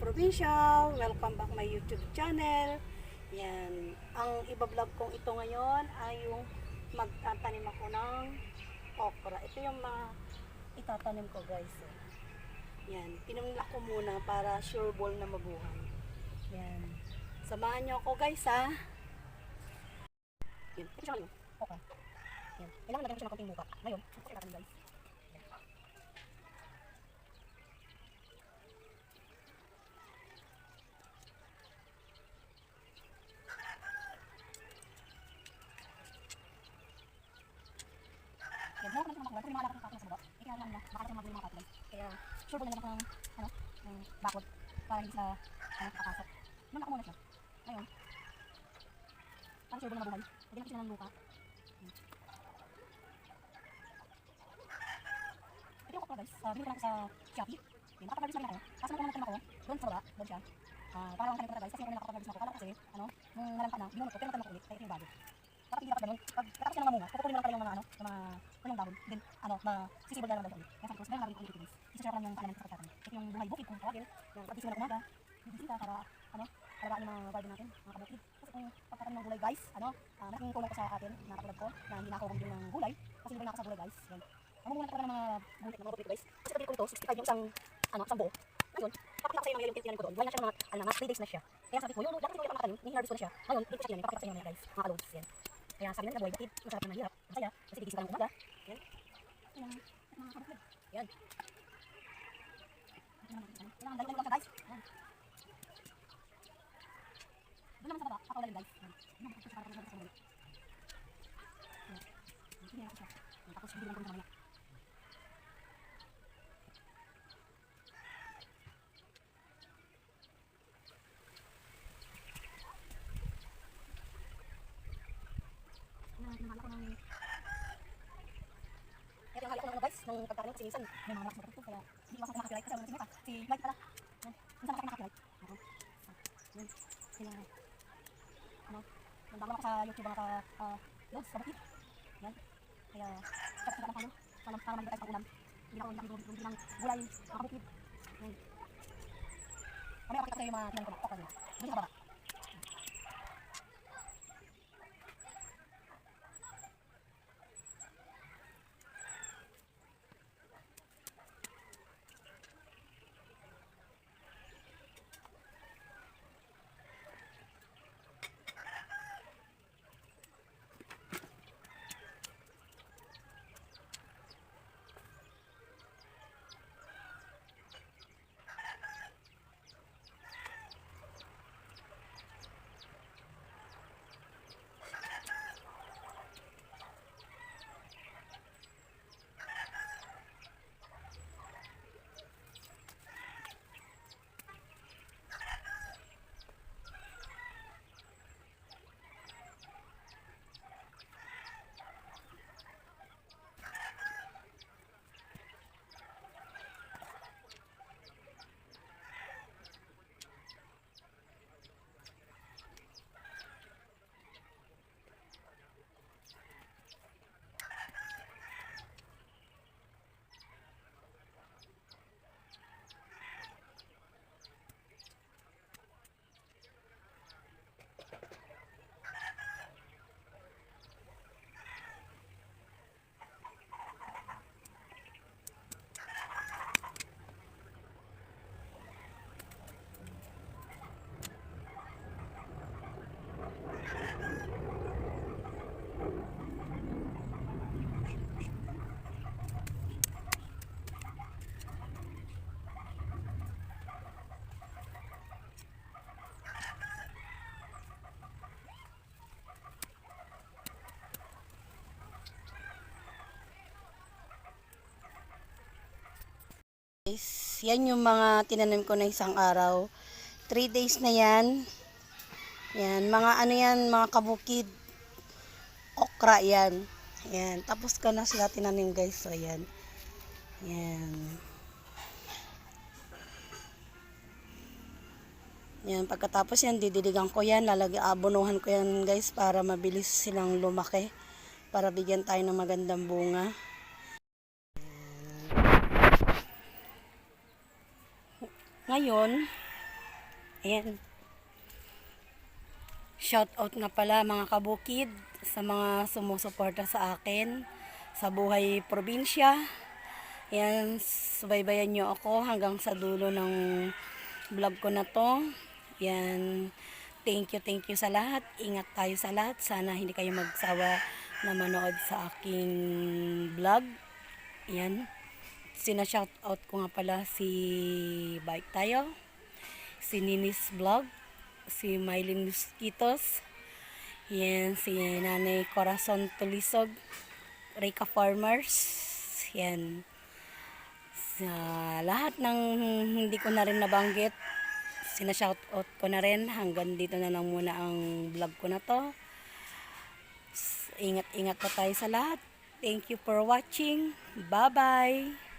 Provincial! Welcome back my YouTube channel. Yan. Ang ibablog kong ito ngayon ay yung magtatanim ako ng okra. Ito yung mga itatanim ko guys. eh. Yan. Pinamla ko muna para sure ball na mabuhay. Yan. Samahan niyo ako guys ha. Yan. Ito siya ngayon. Okra. Yan. Kailangan natin siya ng konting buka. Ngayon, ito natin guys. Kung yung mga lakad ng kapatid sa baba, eh, kaya naman na, makakita ng mga kapatid. Kaya, sure po na lang ako ng, ano, ng bakod para hindi sila, ano, kakasok. Nung nakamuna siya. Ngayon, para sure po na mabuhay. Lagyan natin sila ng lupa. Hmm. Ito yung okra guys, uh, binili ko lang ako sa Shopee. Yan, nakapag-release na rin ako. Kaso nung tanim ako, doon sa baba, doon siya. Ah, parang tanim ko na guys, kasi ako nakapag-release na ako. Kala kasi, ano, nung nalampa na, binunot ko, pero natanong ko ulit, kaya ito yung bago. Hindi dapat ganun. Pag katapos yan ng mamunga, kukunin mo lang pala yung mga ano, yung mga yung dahon. Then ano, ma sisibol na lang ulit. Kaya sabi ko, meron natin ulit guys. Isa lang yung kanamin sa pagkatan. Ito yung buhay bukid kung tawagin. Yung pag na umaga, bibisita para ano, para yung mga garden natin, mga kabukid. Kasi kung pagkatan ng gulay guys, ano, uh, malaking tulong ko sa atin, na ko, na hindi na ako bumili ng gulay. Kasi libre na ako sa gulay guys. Yan. Mamumuna ko ng mga gulay, ng mga bukid guys. Kasi kapit ko ito, 65 yung isang, ano, isang buo. Ngayon, papakita ko sa inyo mga yung ko doon. Buhay na siya ng mga, ano, mga 3 days na siya. Kaya sabi ko, yung dapat yung nakatanim, ni-harvest ko na siya. Ngayon, dito siya kinamin, papakita ko sa inyo mga guys, mga kalods. Yan. Kaya sabi nila, buhay bukid, masarap na mahirap, masaya, kasi gigising ka ng umaga. Yan. Yan. Kailangan dali-dali lang siya guys. Doon naman sa baba, pakawala guys. Yan. Yan, makapos siya para pag-nabas sa balik. Yan. Yan, sige na siya. Yan, Tapos hindi lang kung mamaya. Yan, hinahala ko ng kaya tinanghali ko ng ano guys, ng pagkakaroon kasi minsan may mga malakas na kapito kaya hindi iwasan ko makakilight kasi ano si si Light pala. Yan. Minsan ako makakilight. Ako. Yan. Sila. Ano? Nagbago ako sa YouTube mga ka uh, loads sa bakit. Yan. Kaya dapat sa ano, para para malibat tayo sa ulam. Hindi ako hindi ako ng gulay, mga kabukid. Yan. Kami ako kita yung mga tinanim ko na. Guys, yan yung mga tinanim ko na isang araw. 3 days na yan. Yan, mga ano yan, mga kabukid. Okra yan. Yan, tapos ko na sila tinanim guys. So, yan. Yan. Yan, pagkatapos yan, didiligan ko yan. Lalagay, abonuhan ko yan guys para mabilis silang lumaki. Para bigyan tayo ng magandang bunga. Ngayon, ayan, shout out nga pala mga kabukid sa mga sumusuporta sa akin sa buhay probinsya. Yan, subaybayan nyo ako hanggang sa dulo ng vlog ko na to. Yan, thank you, thank you sa lahat. Ingat tayo sa lahat. Sana hindi kayo magsawa na manood sa aking vlog. Yan, sina-shout out ko nga pala si Bike Tayo, si Ninis Vlog, si Mylene Mosquitos, yan, si Nanay Corazon Tulisog, Rika Farmers, yan. Sa lahat ng hindi ko na rin nabanggit, sina-shout out ko na rin. Hanggang dito na lang muna ang vlog ko na to. Ingat-ingat pa tayo sa lahat. Thank you for watching. Bye-bye!